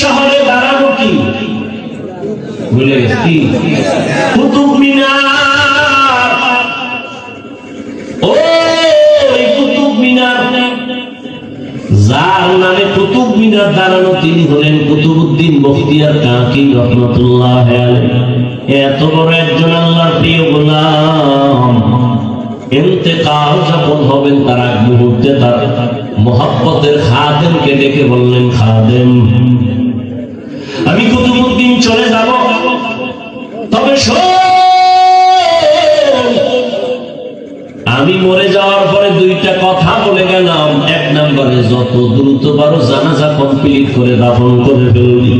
শহরে দাঁড়ানো কি? ভুলে গেছি? কুতুব মিনার। ও কুতুব মিনার। যার নামে কুতুব মিনার দাঁড়ানো তিনি হলেন কুতুবুদ্দিন বখতিয়ার কাকি রহমতুল্লাহ এত বড় একজন আল্লাহর প্রিয় গোলাম। ইন্তেকাল যখন হবেন তার এক মুহূর্তে তার মোহাব্বতের খাদেমকে ডেকে বললেন, খাদেম আমি কুতুবুদ্দিন চলে যাব। তবে আমি মরে যাওয়ার পরে দুইটা কথা বলে গেলাম। এক নাম্বারে, যত দ্রুত পারো জানাজা কমপ্লিট করে দাফন করে ফেলবি।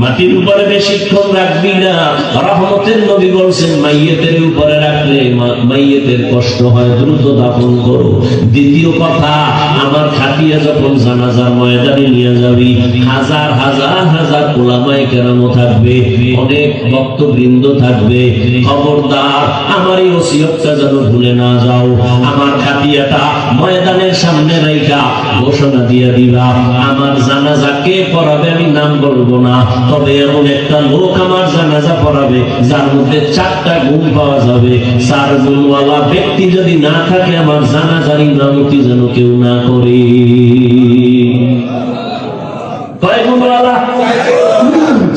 মাটির উপরে বেশিক্ষণ রাখবি না। রহমতের নবী বলছেন, মাইয়েতের উপরে রাখলে মাইয়েতের কষ্ট হয়, দ্রুত দাফন করো। দ্বিতীয় কথা, আমার খাটিয়া যখন জানাজার ময়দানে নিয়ে যাবি, হাজার হাজার হাজার ওলামায়ে কেরামও থাকবে, অনেক ভক্তবৃন্দ থাকবে। খবরদার, আমার এই ওসিয়তটা যেন ভুলে না যাও। আমার খাটিয়াটা ময়দানের সামনে রাইখা, ঘোষণা দিয়ে দিবা, আমার জানাজা কে পড়াবে আমি নাম বলব না। তবে এমন একটা লোক আমার জানাজা পড়াবে, যার মধ্যে চারটা গুণ পাওয়া যাবে। চার গুণওয়ালা ব্যক্তি যদি না থাকে, আমার জানাজারি নামটি যেন কেউ না করে।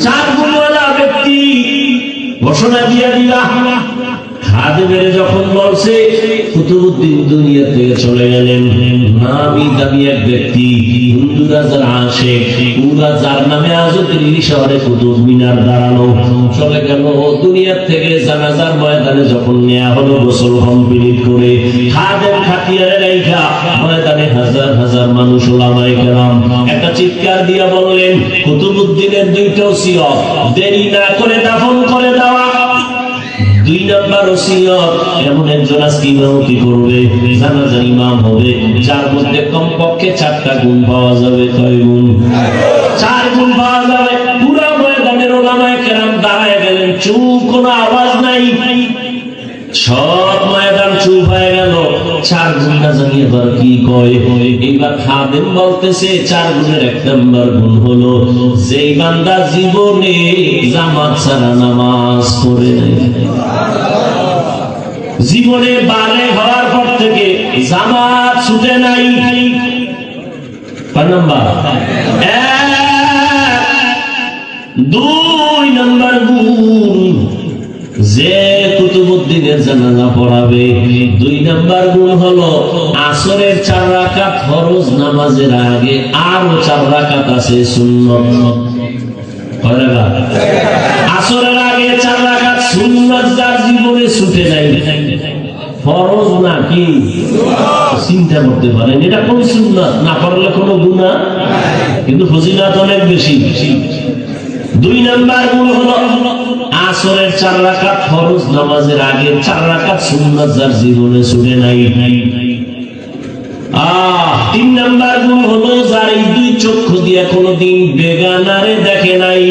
চার গুণওয়ালা ব্যক্তি, ঘোষণা দিয়ে দিলা খাদেমের যখন বলছে কুতুবুদ্দিন দুনিয়া থেকে চলে গেলেন। নামি দামি এক ব্যক্তি, হিন্দুরা যারা আসে পুরা যার নামে আজও দিল্লি শহরে কুতুব মিনার দাঁড়ানো চলে গেল, দুনিয়ার থেকে জানাজার ময়দানে যখন নেওয়া হলো, গোসল কমপ্লিট করে। খাদেম খাতিয়ারে রাইখা ময়দানে হাজার হাজার মানুষ ওলামাই কেরাম। একটা চিৎকার দিয়া বললেন কুতুবুদ্দিনের দুইটা ওসিয়ত, দেরি না করে দাফন করে দেওয়া দুই নাম্বার ওসিয়ত, এমন একজন আজকে ইমামতি করবে জানাজার ইমাম হবে, যার মধ্যে কমপক্ষে চারটা গুণ পাওয়া যাবে, কয় গুণ? চার গুণ পাওয়া যাবে। পুরা ময়দানের ওলামায় কেরাম দাঁড়ায় গেলেন চুপ কোনো আওয়াজ নাই। সব ময়দান চুপ চার গুণটা জানি এবার কি কয়? এইবার খাদেম বলতেছে, চার গুণের এক নম্বর গুণ হলো, যেই বান্দা জীবনে জামাত ছাড়া নামাজ পড়ে জীবনে বারে হওয়ার পর থেকে জামাত ছুটে নাই। নাম্বার? দুই নাম্বার গুণ যে কুতুবুদ্দিনের জানাজা পড়াবে, দুই নাম্বার গুণ হলো আসরের চার রাকাত ফরজ নামাজের আগে আরও চার রাকাত আছে সুন্নত। আসরের আগে চার রাকাত সুন্নত যার জীবনে ছুটে নাই। ফরজ না কি? চিন্তা করতে পারেন, এটা কোন সুন্নত? না পড়লে কোনো গুণা কিন্তু ফজিলাত অনেক বেশি। দুই নাম্বার গুণ হলো আসরের চার রাকাত ফরজ, নামাজের আগে চার রাকাত সুন্নাত যার জীবনে ছুটে নাই। তিন নাম্বার গুণ হলো যার এই দুই চক্ষু কোনোদিন বেগানারে দেখে নাই।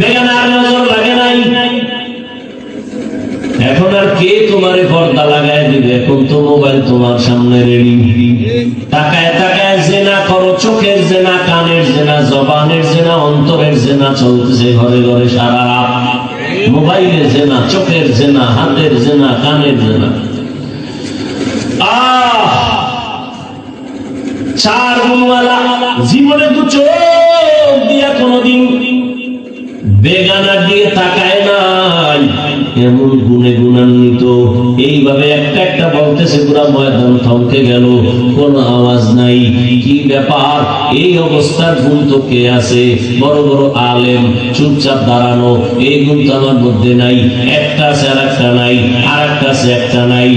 বেগানার নজর লাগে নাই। এখন আর কে তোমারে পর্দা লাগায় দিবে? এখন তো মোবাইল তোমার সামনে রেডি তাকায় তাকায় জেনা করো, চোখের জেনা, কানের জেনা, জবানের অন্তরের জেনা চলতেছে, ঘরে ঘরে সারা রাত। মোবাইলের জেনা, চোখের জেনা, হাতের জেনা, কানের জেনা। জীবনে দু চোখ দিয়া কোনোদিন বেগানার দিকে তাকায় নাই। এমন একটা একটা বলতেছে পুরা ময়দান থমকে গেল, কোন আওয়াজ নাই। কি ব্যাপার? এই অবস্থার গুণ তো কে আছে? বড় বড় আলেম, চুপচাপ দাঁড়ানো, এই গুণ তো আমার মধ্যে নাই। একটা আছে আর একটা নাই, আর একটা আছে একটা নাই।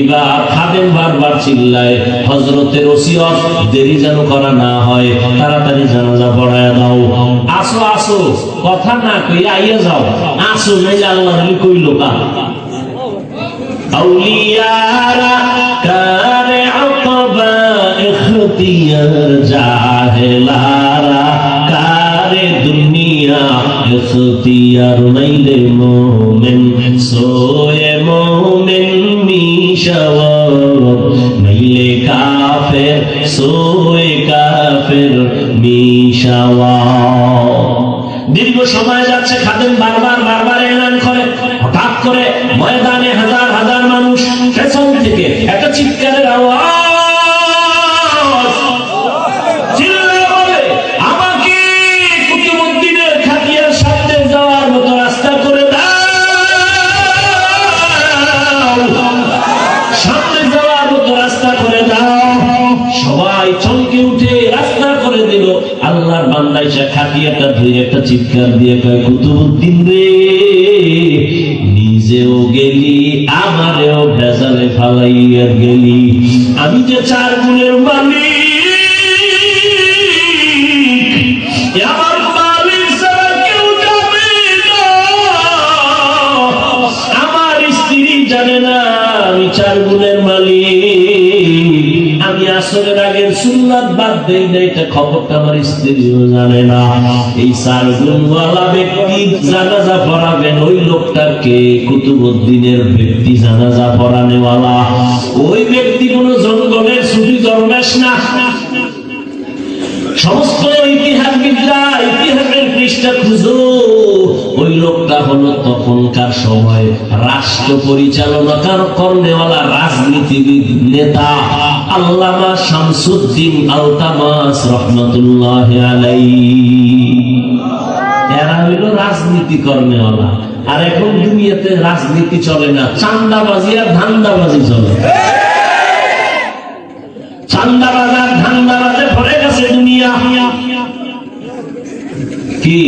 এবার খাদেম বারবার চিল্লায় হজরতের ওসিয়ত, দেরি যেন করা না হয়, তাড়াতাড়ি জানাজা পড়ায় দাও। আসো আসো, কথা না কই আইয়া যাও। আসো, নাইলে আল্লাহ কইল কা? আউলিয়ারা, কারে আকবা ইখতিয়ার জাহেলারা সোয়ে কাফের, সোয়ে দীর্ঘ সময় যাচ্ছে, খাদেম বারবার বারবার এলান চিৎকার দিয়ে কয় কুতুবুদ্দিন রে, নিজেও গেলি, আমারেও ভেজালে ফালাইয়া গেলি। আমি যে চার গুণের মালিক সুন্নাত বাদ দেই না, এটা খবরটা আমার স্ত্রীও জানে না। এই চার গুণওয়ালা ব্যক্তি জানাজা পড়াবেন, ওই লোকটাকে কুতুবুদ্দিনের ব্যক্তি জানাজা পড়ানেওয়ালা। ওই ব্যক্তি কোন জঙ্গলের ছুটি জন্মেস না। সমস্ত ইতিহাসবিদরা ইতিহাসের পৃষ্ঠা খুঁজো। ওই লোকটা হলো তখনকার সময় রাষ্ট্র পরিচালনা কর্নেওয়ালা রাজনীতিবিদ নেতা। আল্লামা শামসুদ্দিন আলতামাস রহমতুল্লাহ আলাই এরা হইল রাজনীতি আর এখন দুনিয়াতে রাজনীতি চলে না, চান্দাবাজি আর ধান্দাবাজি চলে। ভরে গেছে দুনিয়া। কি?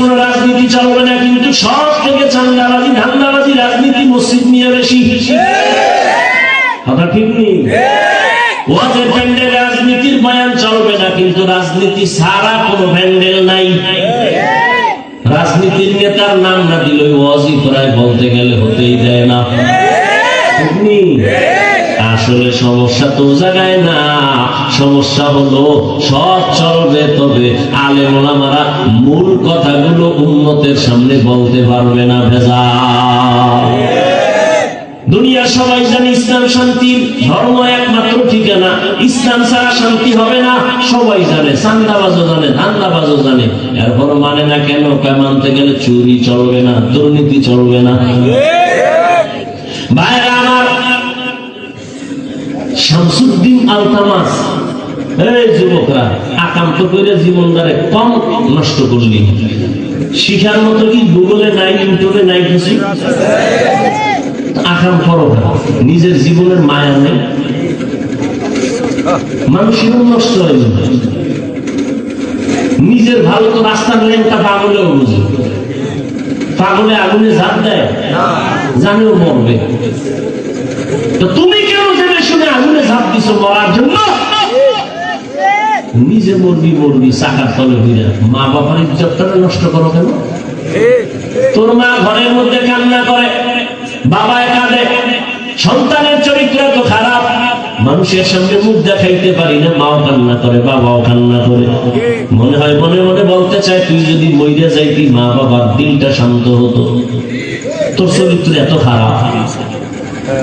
কোন রাজনীতি চলবে না, কিন্তু সব থেকে চান্দাবাজি, ধান্দাবাজি রাজনীতি মসজিদ নিয়ে বেশি। কথা ঠিক নেই? ওয়াজের প্যান্ডেল রাজনীতির বয়ান চলবে না কিন্তু রাজনীতি সারা কোনো প্যান্ডেল নাই। রাজনীতির নেতার নাম না দিল ওয়াজি প্রায় বলতে গেলে হতেই দেয় না। আসলে সমস্যা তো জায়গায় না। সমস্যা হলো সব চলবে তবে আলে মোলামারা মূল কথাগুলো উন্নতের সামনে বলতে পারবে না ভেজা দুনিয়া সবাই জানে ইসলাম শান্তির ধর্ম একমাত্র ঠিকানা। ইসলাম ছাড়া শান্তি হবে না, সবাই জানে, চান্দাবাজও জানে, ধান্দাবাজও জানে। এরপর মানে না কেন মানতে গেলে চুরি চলবে না, দুর্নীতি চলবে না। ভাইরা আমার, শামসুদ্দিন আলতামাস, এই যুবকরা আকান্ত করে জীবনদারে কম নষ্ট করলি। শিখার মতো কি গুগলে নাই ইউটিউবে নাই কিছু? আকাম করো নিজের জীবনের মায়া নেই। মানুষের নষ্ট হয়ে যাবে নিজের ভালো তো রাস্তার লেনটা পাগলেও বুঝে। পাগলে আগুনে ঝাঁপ দেয় জানেও মরবে। তো তুমি কেন জেনে শুনে আগুনে ঝাঁপ দিছো মরার জন্য? নিজে মরবি মরবি চাকার তলে হইয়া মা বাবার ইজ্জতটা নষ্ট করো কেন? তোর মা ঘরের মধ্যে কান্না করে। বাবা কাঁদে। সন্তানের চরিত্র তো খারাপ। মানুষের সামনে মুখ দেখাইতে পারি না, মাও কান্না করে, বাবাও কান্না করে। মনে হয় মনে মনে বলতে চায়, তুই যদি মইরা যাইতি, মা বাবার দিলটা শান্ত হতো। তোর চরিত্র এত খারাপ।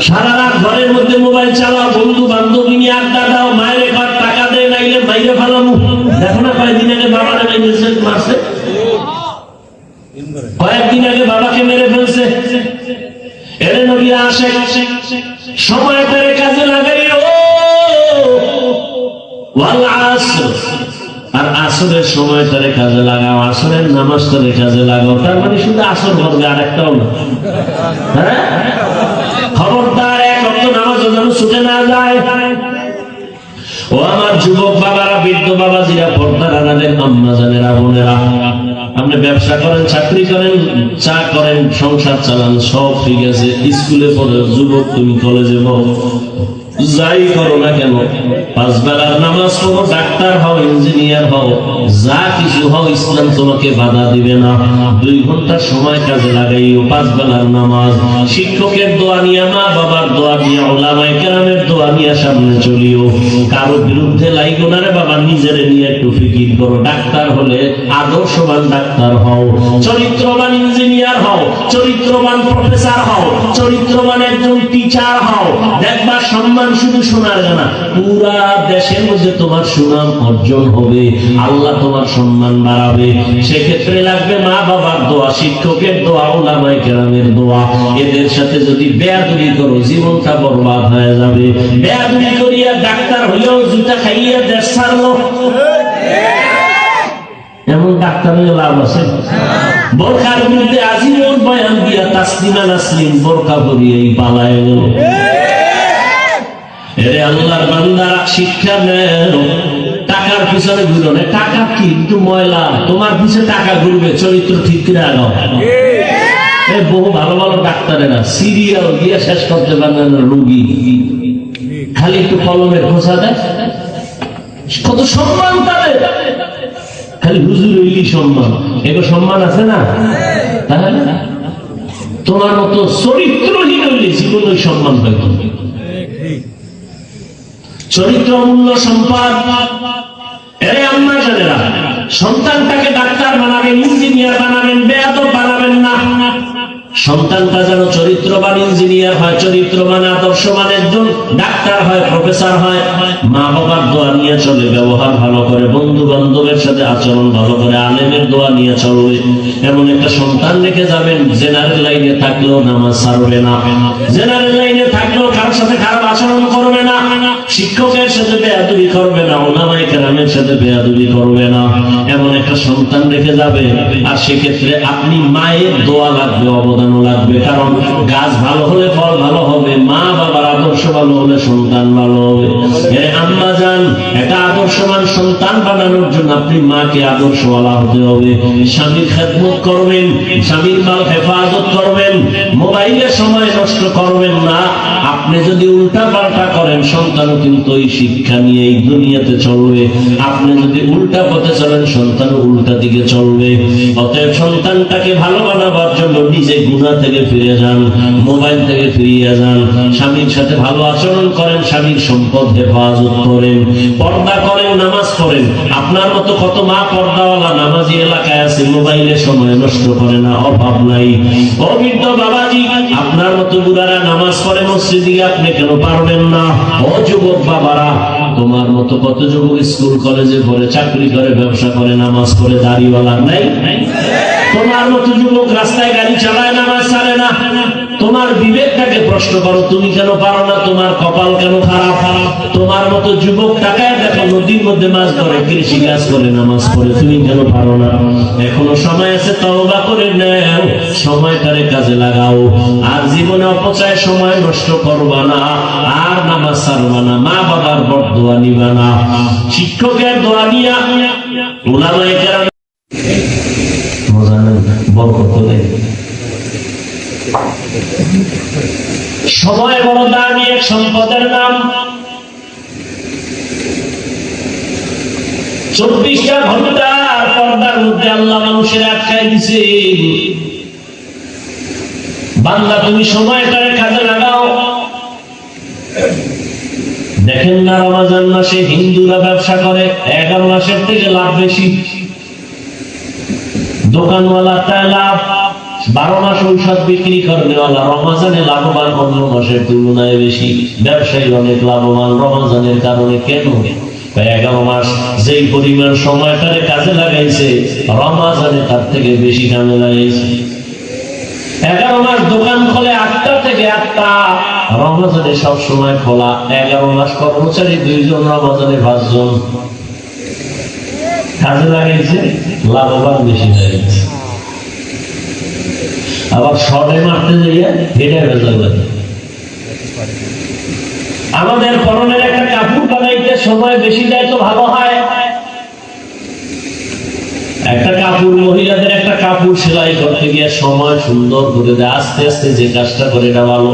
সারা রাত ঘরের মধ্যে মোবাইল চালাও বন্ধু বান্ধবী নিয়ে আড্ডা দাও, মায়ের একবার টাকা দেয়, নাইলে মাইরে ফেলামু। দেখো না, কয়েকদিন আগে বাবারে মাইরেছে মারছে। কয়েকদিন আগে বাবাকে মেরে ফেলছে। নবী আসে। সময় করে কাজে আর আসরের সময় তারে কাজে লাগাও, আসরের নামাজ তারে কাজে লাগাও। তার মানে শুধু আসর আর একটাও না। হ্যাঁ? খবরদার এক নামাজ যেন ছুটে না যায়। ও আমার যুবক বাবারা, বৃদ্ধ বাবাজিরা, পর্দার আনাদের আম্মা জানেরা বোনেরা। আপনি ব্যবসা করেন, চাকরি করেন, চা করেন, সংসার চালান, সব ঠিক আছে। স্কুলে পড়ে যুবক তুমি কলেজে পড়ো। যাই করো না কেন? পাঁচ বেলার নামাজ পড়ো, ডাক্তার হও, ইঞ্জিনিয়ার হও, যা কিছু হও, ইসলাম তোমাকে বাধা দিবে না। দুই ঘণ্টা সময় কাজে লাগাইও, পাঁচ বেলার নামাজ। শিক্ষকের দোয়া নিয়ে মা বাবার দোয়া নিয়ে, ওলামায়ে কেরামের দোয়া নিয়ে সামনে চলিও। কারও বিরুদ্ধে লাইগো না রে বাবা, নিজের নিয়ে একটু ফিকির করো। ডাক্তার হলে আদর্শবান ডাক্তার হও। চরিত্রবান ইঞ্জিনিয়ার হও, চরিত্রবান প্রফেসর হও, চরিত্রবান একজন টিচার হও। দেখবা সম্মান শুধু সোনার গানা পুরা দেশের মধ্যে তোমার সুনাম অর্জন হবে। আল্লাহ তোমার সম্মান বাড়াবে। সেক্ষেত্রে লাগবে মা বাবার দোয়া, শিক্ষকের দোয়া ওলামাই কেরামের দোয়া। এদের সাথে যদি বেয়াদুরি করো, জীবনটা বরবাদ হয়ে যাবে। বেয়াদুরি করিয়া ডাক্তার হইলেও জুতা খাইয়া দেশ ছাড়লো। এমন ডাক্তার হয়ে লাভ আছে? বোরকার বিরুদ্ধে আজীবন বয়ান দিয়া তাসলিমা নাসলিম বোরকা পরিয়েই পালায় গেল। আল্লাহর বান্দারা শিক্ষা নেও টাকার পিছনে ঘুরো না। টাকা কি একটু ময়লা। তোমার পিছনে টাকা ঘুরবে চরিত্র ঠিক করে আগাও বহু ভালো ভালো ডাক্তারেরা সিরিয়াল দিয়ে শেষ করতে পারে না রুগী। খালি একটু কলমের খোঁচা দেয়। কত সম্মান তাদের। খালি হুজুর হইলি সম্মান। এগো সম্মান আছে না? তাহলে? তোমার মতো চরিত্রহীন হইলে জীবন ওই সম্মান হইতো চরিত্র মূল্য সম্পদ। এরে আমরা জানেরা সন্তানটাকে ডাক্তার বানাবেন ইঞ্জিনিয়ার বানাবেন বেয়াদব বানাবেন না। সন্তানটা যেন চরিত্রবান ইঞ্জিনিয়ার হয়, চরিত্রবান আদর্শবান একজন ডাক্তার হয়, প্রফেসর হয় মা বাবার দোয়া নিয়ে চলে, ব্যবহার ভালো করে বন্ধু বান্ধবের সাথে আচরণ ভালো করে, আলেমের দোয়া নিয়ে চলবে। এমন একটা সন্তান রেখে যাবেন, জেনারেল লাইনে থাকলেও নামাজ ছাড়বে না। জেনারেল লাইনে থাকলেও কারোর সাথে খারাপ আচরণ করবে না। শিক্ষকের সাথে বেয়াদুবি করবে না ওলামাই কেরামের সাথে বেয়াদুবি করবে না। এমন একটা সন্তান রেখে যাবে, আর সেক্ষেত্রে আপনি মায়ের দোয়া লাগবে অবদানও লাগবে। কারণ গাছ ভালো হলে ফল ভালো হবে, মা বাবার আদর্শ ভালো হলে সন্তান ভালো হবে। আম্মা যান, একটা আদর্শবান সন্তান বানানোর জন্য আপনি মাকে আদর্শওয়ালা হতে হবে। স্বামীর খেদমত করবেন, স্বামীর মাল হেফাজত করবেন, মোবাইলে সময় নষ্ট করবেন না। আপনি যদি উল্টা পাল্টা করেন, সন্তানও কিন্তু ওই শিক্ষা নিয়ে এই দুনিয়াতে চলবে। আপনি যদি উল্টা পথে চলেন, সন্তানও উল্টা দিকে চলবে। অতএব সন্তানটাকে ভালো বানাবার জন্য নিজে গুণা থেকে ফিরে যান? মোবাইল থেকে ফিরিয়ে যান। স্বামীর সাথে ভালো আচরণ করেন স্বামীর সম্পদ হেফাজত করেন। পর্দা করেন নামাজ পড়েন। আপনার মতো কত মা পর্দাওয়ালা নামাজি এলাকায় আছে মোবাইলে সময় নষ্ট করে না অভাব নাই। অবৃদ্ধ বাবাজি আপনার মতো বুড়ারা নামাজ পড়ে মসজিদে আপনি কেন পারবেন না? ও যুবক বাবারা তোমার মতো কত যুবক স্কুল কলেজে পড়ে চাকরি করে ব্যবসা করে নামাজ পড়ে দাড়িওয়ালা নাই। তোমার মতো যুবক রাস্তায় গাড়ি চালায় নামাজ ছাড়ে না? তোমার বিবেকটাকে প্রশ্ন করো, তুমি কেন পারো না? তোমার কপাল কেন খারাপ? তোমার মতো যুবক টাকায় দেখো, নদীর মধ্যে মাছ ধরে, কৃষি কাজ করে, নামাজ পড়ে, তুমি কেন পারো না? এখনও সময় আছে, তওবা করে নেও, সময়টারে কাজে লাগাও। আর জীবনে অপচয় সময় নষ্ট করবা না, আর নামাজ ছাড়বা না, মা বাবার বড় দোয়া নিবা না। শিক্ষকের দোয়া নিয়া ওলামায়ে মজা নেই বরকত নেই সময় বড় দামি, এক সম্পদের নাম চব্বিশটা পর্দার মধ্যে আল্লাহ মানুষের আটকায় দিছে। তুমি সময়টারে কাজে লাগাও। দেখেন না রমাজান মাসে হিন্দুরা ব্যবসা করে, এগারো মাসের থেকে লাভ বেশি। দোকানওয়ালা তাই লাভ বারো মাস ঔষধ বিক্রি করেওয়ালা রমাজানে লাভবান অন্য মাসের তুলনায় বেশি। ব্যবসায়ী অনেক লাভবান, রমাজানের কারণে কেন? এগারো মাস যেই পরিমাণ সময়টারে কাজে লাগাইছে, রমাজানে তার থেকে বেশি কাজে লাগাইছে। এগারো মাস দোকান খোলে আটটা থেকে আটটা, রমাজানে সব সময় খোলা। এগারো মাস কর্মচারী দুইজন, রমজানে পাঁচজন। কাজে লাগাইছে লাভবান বেশি হয়ে আবার শর্টে মারতে যাইয়া হেঁটে ভেজাল লাগে আমাদের পরনের একটা কাপড় বানাইতে সময় বেশি দেয় তো ভালো হয়। একটা কাপড়, মহিলাদের একটা কাপড় সেলাই করতে গিয়ে সময় সুন্দর করে দেয়। আস্তে আস্তে যে কাজটা করে এটা ভালো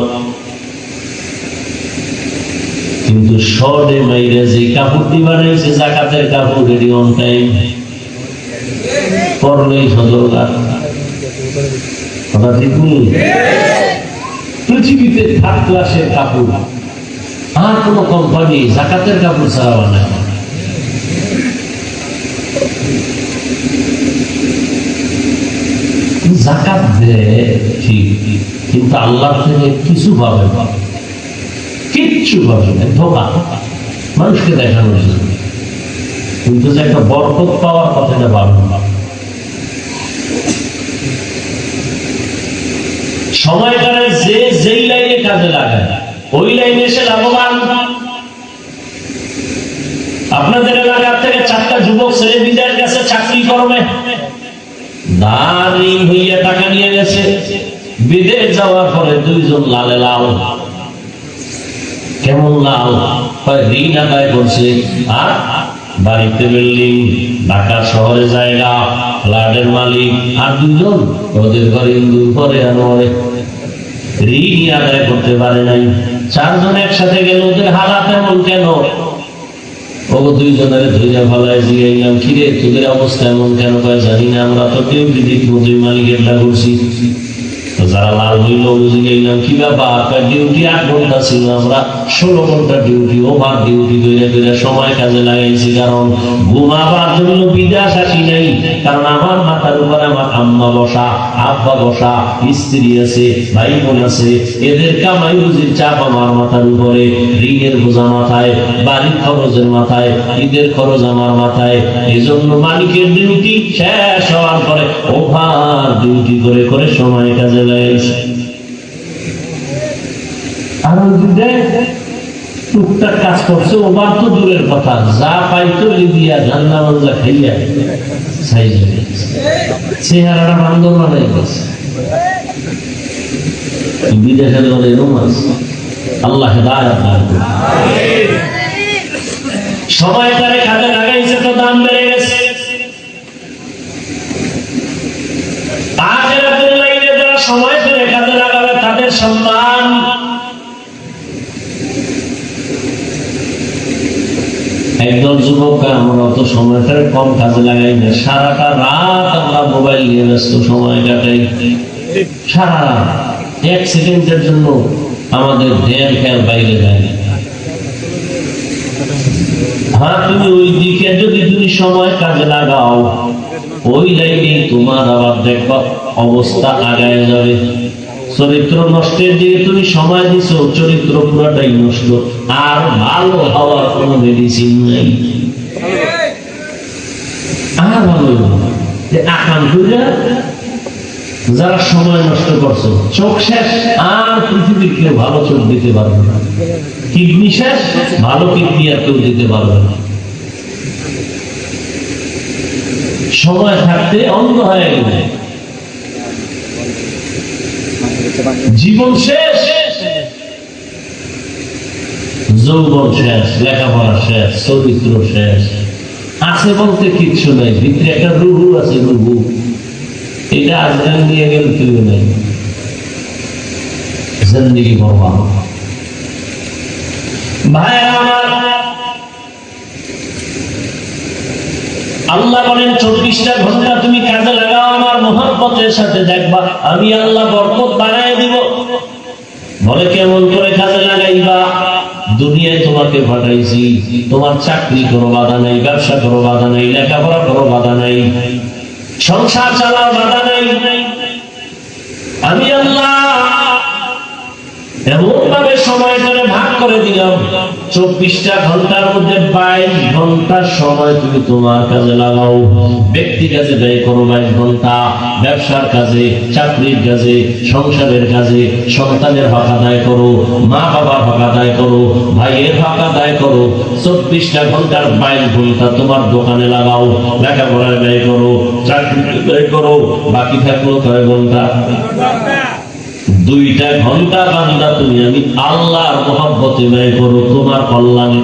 কিন্তু শর্টে মাইরে যে কাপড়টি বানাইছে, জাকাতের কাপড় এটি অন টাইম পরলেই সদরকার কথা ঠিক নেই? পৃথিবীতে থার্ড ক্লাসের কাপড়। আর কোন কোম্পানি জাকাতের কাপড় ছাড়া বানায় জাকাত দেয়, ঠিক, কিন্তু আল্লাহ থেকে কিছু পাবে না। কিচ্ছু করবে না ধোকা। মানুষকে জন্য কিন্তু যে একটা বরকত পাওয়ার কথাটা ভাবুন সময়কালে যে যেই লাইনে কাজে লাগায়, ওই লাইনে এসে লাভবান। আপনাদের এলাকার থেকে চারটা যুবক ছেলে বিদের কাছে চাকরি করবে। দাঁড়ি হইয়া টাকা নিয়ে গেছে। বিদেশ যাওয়ার পরে দুইজন লালে লাল। কেমন লাল ঋণ আদায় করছে আর বাড়িতে বিল্ডিং, ঢাকা শহরে জায়গা, ফ্ল্যাটের মালিক, আর দুজন ওদের ঘরে ইন্দুর করে আর ঋণ আদায় করতে পারে নাই। চারজন একসাথে গেল ওদের হালাত এমন কেন? ও দুইজনের অবস্থা এমন কেন আমরা তো কেউ যারা লাল কি ব্যাপার? ছিল, আমরা ষোলো ঘণ্টা ডিউটি ওভার ডিউটি করে করে সময় কাজে লাগাইছি, কারণ ঘুমাবার জন্য বিদেশ আসি নাই, কারণ আমার মাথার উপর আমার আম্মা বসা, আব্বা বসা, স্ত্রী আছে ভাই বোন আছে, এদের কামাই রুজির চাপ আমার মাথার উপরে, ঋণের বোঝা মাথায়, বাড়ির খরচের মাথায়, ঈদের খরচ আমার মাথায় এই জন্য মালিকের ডিউটি শেষ হওয়ার পরে ওভার ডিউটি করে করে সময় কাজে লাগাইছে। আর দুটাই টুকটাক কাজ করছে ওবার তো দূরের কথা। যা পাইতো লিবিয়া ঠান্ডা মাঞ্জা খাইয়া চেহারাটা বান্দর বানাই গেছে। কাজে লাগাইছে তো দাম বেড়ে গেছে। সময় লাগাবে, তাদের সম্মান একদল যুবক আমরা অত কম কাজে লাগাই না সারাটা রাত আমরা মোবাইল নিয়ে ব্যস্ত সময় কাটাই। সারা রাত, এক সেকেন্ডের জন্য আমাদের ধ্যান খেয়াল বাইরে যায়। না হ্যাঁ যদি তুমি সময় কাজে লাগাও, ওই লাইনে তোমার আবার অবস্থা আগায় যাবে। চরিত্র নষ্টের দিকে তুমি সময় দিছো, চরিত্র পুরাটাই নষ্ট। আর ভালো হওয়ার কোনো মেডিসিন নাই। ভালো। যে আকাম কইরা যারা সময় নষ্ট করছ, চোখ শেষ, আর পৃথিবীর কেউ ভালো চোখ দিতে পারবে না। কিডনি শেষ, ভালো কিডনি আর কেউ দিতে পারবে না। সময় থাকতে অন্ধ হয়ে গেলে। জীবন শেষ। যৌবন শেষ, লেখাপড়া শেষ, চরিত্র শেষ। আছে বলতে কিচ্ছু নাই, ভিতরে একটা রুহু আছে রুহু। এটা আজকাল নিয়ে গেল, কেউ নাই। জিন্দগি বরবাদ ভাইরা আমার, আল্লাহ বলেন, চব্বিশটা ঘণ্টা তুমি কাজে লাগাও, আমার মহাব্বতের সাথে দেখবা, আমি আল্লাহ বরকত বাড়ায় দিব। বলে কেমন করে কাজে লাগাইবা? দুনিয়ায় তোমাকে পাঠাইছি, তোমার চাকরি করো, বাধা নাই, ব্যবসা করো, বাধা নাই, লেখাপড়া করো, বাধা নাই, সংসার চালাও, বাধা নাই। আমি আল্লাহ এমন সময় ধরে ভাগ করে দিলাম। চব্বিশটা ঘণ্টার মধ্যে বাইশ সময় তুমি তোমার কাজে লাগাও। ব্যক্তি কাজে ব্যয় করো বাইশ ঘণ্টা। ব্যবসার কাজে, চাকরির কাজে, সংসারের কাজে সন্তানের করো, মা বাবার করো, ভাইয়ের হক আদায় করো। চব্বিশটা ঘণ্টার বাইশ ঘণ্টা তোমার দোকানে লাগাও, লেখাপড়ায় ব্যয় করো, চাকরিতে ব্যয় করো, বাকি থাকল কয় ঘণ্টা? দুইটা ঘণ্টা বান্দা তুমি, আমি আল্লাহর মহব্বতে ব্যয় করো, তোমার কল্যাণে।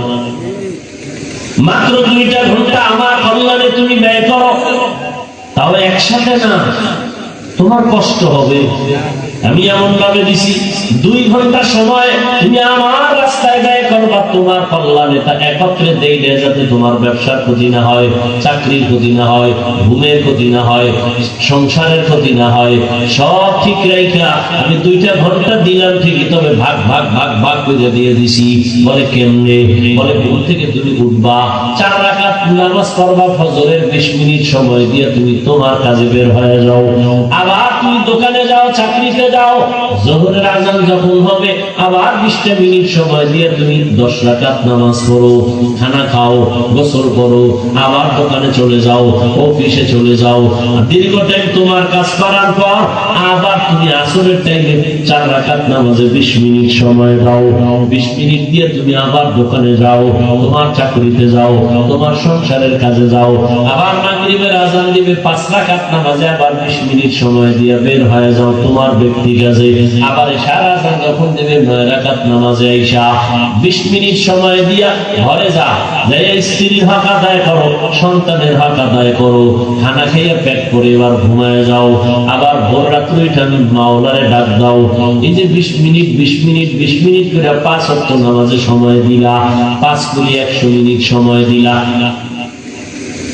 মাত্র দুইটা ঘণ্টা আমার কল্যাণে তুমি ব্যয় করো। তাহলে একসাথে না, তোমার কষ্ট হবে। আমি এমন ভাবে দিছি, দুই ঘণ্টা সময় তুমি আমার রাস্তায় ব্যয় করবা, তোমার কল্যাণে তা একত্রে দেই না যাতে তোমার ব্যবসার ক্ষতি না হয়, চাকরির ক্ষতি না হয়, ঘুমের ক্ষতি না হয়, সংসারের ক্ষতি না হয়, সব ঠিক রাইখা, আমি দুইটা ঘণ্টা দিলাম ঠিকই, তবে ভাগ ভাগ ভাগ ভাগ করে দিয়ে দিছি। বলে কেমনে? বলে ঘুম থেকে তুমি উঠবা, চার রাকাত নামাজ পড়বা, ফজরের বিশ মিনিট সময় দিয়ে তুমি তোমার কাজে বের হয়ে যাও। আবার তুমি দোকানে যাও, চাকরিতে যাও, জোহরের আজান যখন হবে, আবার বিশটা মিনিট সময় দিয়ে তুমি দশ রাকাত নামাজ পড়ো, খানা খাও, গোসল করো, আবার দোকানে চলে যাও, অফিসে চলে যাও। দীর্ঘ টাইম তোমার কাজ করার পর আবার তুমি আসরের টাইমে চার রাকাত নামাজে বিশ মিনিট সময় দাও। বিশ মিনিট দিয়ে তুমি আবার দোকানে যাও, তোমার চাকরিতে যাও, তোমার সংসারের কাজে যাও। আবার মাগরিবের আজান দিবে, পাঁচ রাকাত নামাজে আবার বিশ মিনিট সময় দিয়ে বের হয়ে যাও, তোমার ব্যক্তি আবার সারা ভোর রাত্রে আমি মাওলারে ডাক দাও। এই যে বিশ মিনিট বিশ মিনিট বিশ মিনিট করে পাঁচ অক্ট নামাজে সময় দিলা, পাঁচ কুড়ি, একশো মিনিট সময় দিলা।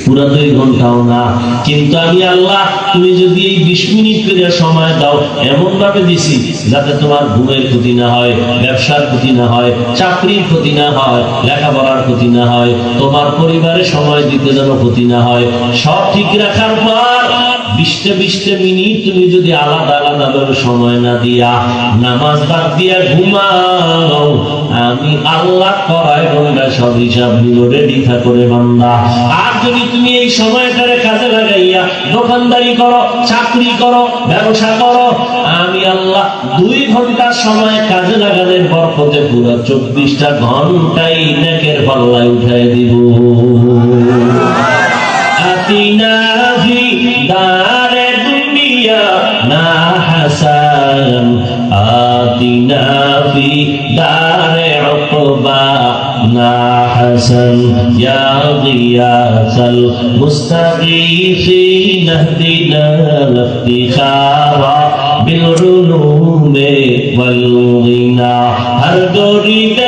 পুরো দুই ঘন্টাও না। কিন্তু আমি আল্লাহ, তুমি যদি এই বিশ মিনিট করে সময় দাও এমন ভাবে দিছি যাতে তোমার ঘুমের ক্ষতি না হয়, ব্যবসার ক্ষতি না হয়, চাকরির ক্ষতি না হয়, লেখাপড়ার ক্ষতি না হয়, তোমার পরিবারে সময় দিতে যেন ক্ষতি না হয়। সব ঠিক রাখার পর বিশটা বিশটা মিনিট তুমি যদি আলাদা আলাদা ভাবে সময় না দিয়া নামাজ বাদ দিয়া ঘুমাও, আমি আল্লাহ করায় বন্ধা সব হিসাব নিব রেডি থাকরে বান্দা। আর যদি তুমি এই সময়টারে কাজে লাগাইয়া দোকানদারি করো, চাকরি করো, ব্যবসা করো, আমি আল্লাহ দুই ঘণ্টা সময় কাজে লাগানোর বরকতে পুরো চব্বিশটা ঘন্টাই নেকের পাল্লায় উঠাই দিব। আতিনা وآتنا في دار عقبانا حسن يا غياث المستغيثين اهدنا الافتخار بالعلوم والغنى هر غريب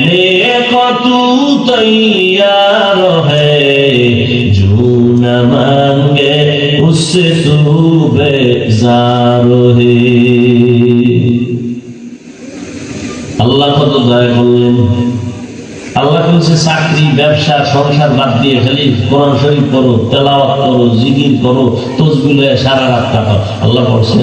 نیک تو تیار ہے جو نہ مانگے اس سے تو بیزار ہے আল্লাহ কত দয়া করলেন। আল্লাহ বলছে, চাকরি, ব্যবসা, সংসার বাদ দিয়ে খালি কোরআন শরীফ করো তেলাওয়াত করো, জিকির করো তসবিল সারা রাত কাটো আল্লাহ বলছেন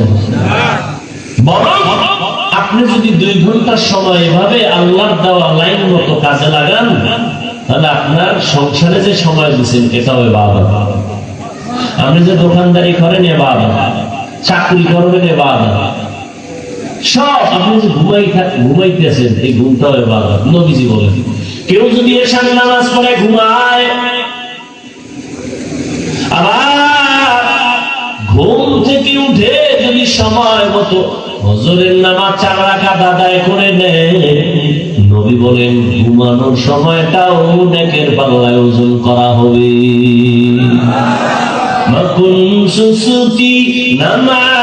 আপনি যদি দুই ঘণ্টার সময় এভাবে আল্লাহর দেওয়া লাইন মতো কাজে লাগান, তাহলে আপনার সংসারে যে সময় দিচ্ছেন, এটাও এবাদত। আপনি যে দোকানদারি করেন, এবাদত। চাকরি করবেন এবাদত। সব আপনি যে ঘুমাই ঘুমাইতেছেন, এই ঘুমটাও এবাদত নবীজি কেউ যদি নামাজ পড়ে, ঘুমায়। ঘুম থেকে উঠে যদি সময় মতো হজরের চার রাকাত আদায় করে নেয়, নবী বলেন, ঘুমানোর সময়টাও নেকের পাল্লায় ওজন করা হবে। মকুন সুসুকি নামাজে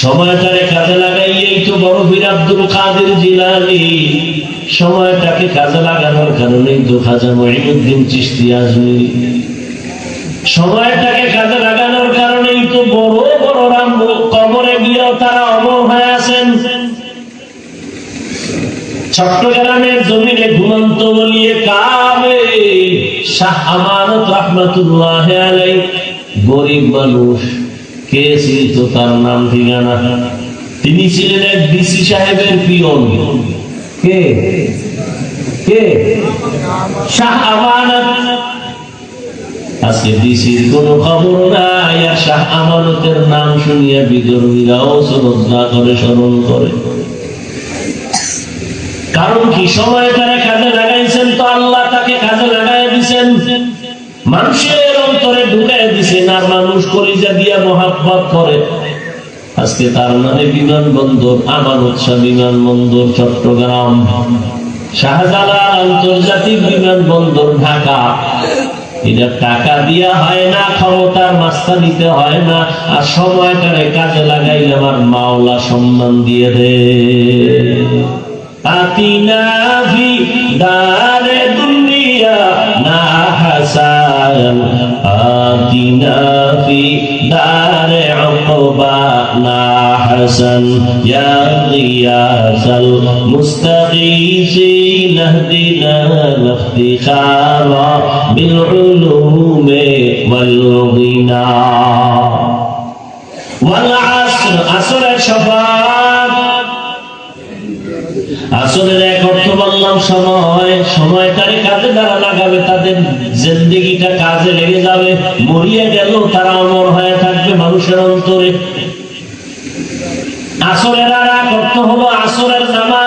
সময়টাকে কাজে লাগাইয়ে তো বড় বীর আব্দুল কাদের জিলানি। সময়টাকে কাজে লাগানোর কারণে তো খাজা মহিনুদ্দিন চিস্তি আসবে। সময়টাকে কাজে লাগানোর কারণেই তো বড় বড় রাম কবরে গিয়েও তারা অমর হয়ে আছেন চট্টগ্রামের জমিনে ঘুমন্ত বলিয়ে কাবে শাহ আমানত রহমতুল্লাহ আলাই গরিব মানুষ, কে তার নাম ঠিকানা? তিনি ছিলেন এক ডিসি সাহেবের পিয়ন। কে? কে? শাহ আমানত। আজকে ডিসির কোনো খবর নাই আর শাহ আমানতের নাম শুনিয়া বিদর্মীরাও শ্রদ্ধা করে স্মরণ করে। কারণ কি? সময় তারা কাজে লাগাইছেন তো আল্লাহ তাকে কাজে লাগাই দিছেন। মানুষের অন্তরে ঢুকাই দিছেন আর মানুষ কলিজা দিয়া মহাব্বত করে। আজকে তার নামে বিমানবন্দর আমানত শাহ বিমানবন্দর, চট্টগ্রাম। শাহজালাল আন্তর্জাতিক বিমানবন্দর, ঢাকা। এটা টাকা দিয়া হয় না, ক্ষমতার মাস্তা নিতে হয় না। আর সময়টারে কাজে লাগাইলে আমার মাওলা সম্মান দিয়ে দে آتنا في دار الدنيا ما حسان آتنا في دار عقبا ما حسن يا غياث المستغيثين اهدنا الافتخار بالعلوم والغنى والعصر عصر شفاعه আসলের এক সময়, সময়টারে কাজে দ্বারা লাগাবে তাদের। জিন্দিগিটা কাজে লেগে যাবে। মরিয়ে গেল তারা অমর হয়ে থাকবে মানুষের অন্তরে। আসরের আর এক অর্থ হলো আসরের নামাজ।